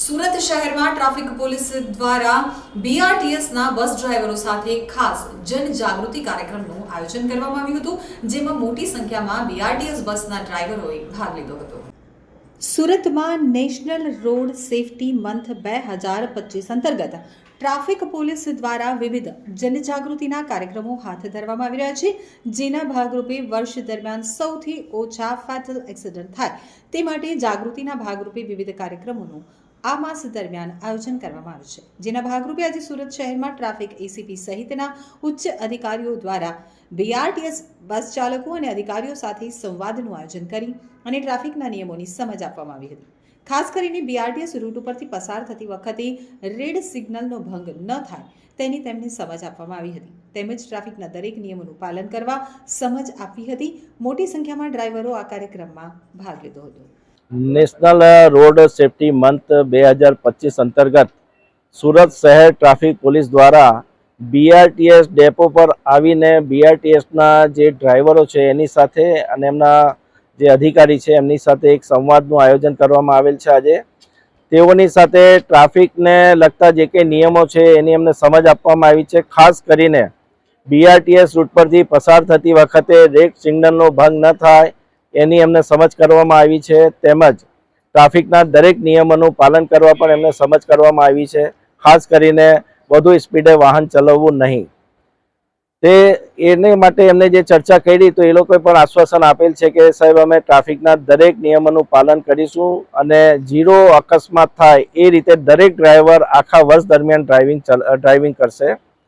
સુરત શહેરમાં traffic police દ્વારા બીઆરટીએસના બસ ડ્રાઈવરો સાથે ખાસ જનજાગૃતિ કાર્યક્રમનું આયોજન કરવામાં આવ્યું હતું, જેમાં મોટી સંખ્યામાં બીઆરટીએસ બસના ડ્રાઈવરોએ ભાગ લીધો હતો. સુરતમાં નેશનલ રોડ સેફટી મંથ બે હજાર પચીસ અંતર્ગત ટ્રાફિક પોલીસ દ્વારા વિવિધ જનજાગૃતિના કાર્યક્રમો હાથ ધરવામાં આવી રહ્યા છે, જેના ભાગરૂપે વર્ષ દરમિયાન સૌથી ઓછા ફેટલ એક્સિડન્ટ થાય. તે માટે જાગૃતિના ભાગરૂપે વિવિધ કાર્યક્રમોનું આ માસ દરમિયાન આયોજન કરવામાં આવ્યું છે. જેના ભાગરૂપે આજે સુરત શહેરમાં ટ્રાફિક એસીપી સહિતના ઉચ્ચ અધિકારીઓ દ્વારા બીઆરટીએસ બસ ચાલકો અને અધિકારીઓ સાથે સંવાદનું આયોજન કરી અને ટ્રાફિકના નિયમોની સમજ આપવામાં આવી હતી. ખાસ કરીને બીઆરટીએસ રૂટ ઉપરથી પસાર થતી વખતે રેડ સિગ્નલનો ભંગ ન થાય તેની તેમને સમજ આપવામાં આવી હતી. તેમજ ટ્રાફિકના દરેક નિયમોનું પાલન કરવા સમજ આપી હતી. મોટી સંખ્યામાં ડ્રાઈવરો આ કાર્યક્રમમાં ભાગ લીધો હતો. નેશનલ રોડ સેફટી મંથ બે હજાર પચીસ અંતર્ગત સુરત શહેર ટ્રાફિક પોલીસ દ્વારા બીઆરટીએસ ડેપો પર આવીને બીઆરટીએસના જે ડ્રાઈવરો છે એની સાથે અને એમના જે અધિકારી છે એમની સાથે એક સંવાદનું આયોજન કરવામાં આવેલ છે આજે. તેઓની સાથે ટ્રાફિકને લગતા જે કંઈ નિયમો છે એની એમને સમજ આપવામાં આવી છે. ખાસ કરીને બીઆરટીએસ રૂટ પરથી પસાર થતી વખતે રેડ સિગ્નલનો ભંગ ન થાય એની એમને સમજ કરવામાં આવી છે. તેમજ ટ્રાફિકના દરેક નિયમોનું પાલન કરવા પણ એમને સમજ કરવામાં આવી છે. ખાસ કરીને વધુ સ્પીડે વાહન ચલાવવું નહીં. તે એને માટે એમને જે ચર્ચા કરી તો એ લોકોએ પણ આશ્વાસન આપેલ છે કે સાહેબ, અમે ટ્રાફિકના દરેક નિયમોનું પાલન કરીશું અને ઝીરો અકસ્માત થાય એ રીતે દરેક ડ્રાઈવર આખા વર્ષ દરમિયાન ડ્રાઇવિંગ ડ્રાઇવિંગ કરશે.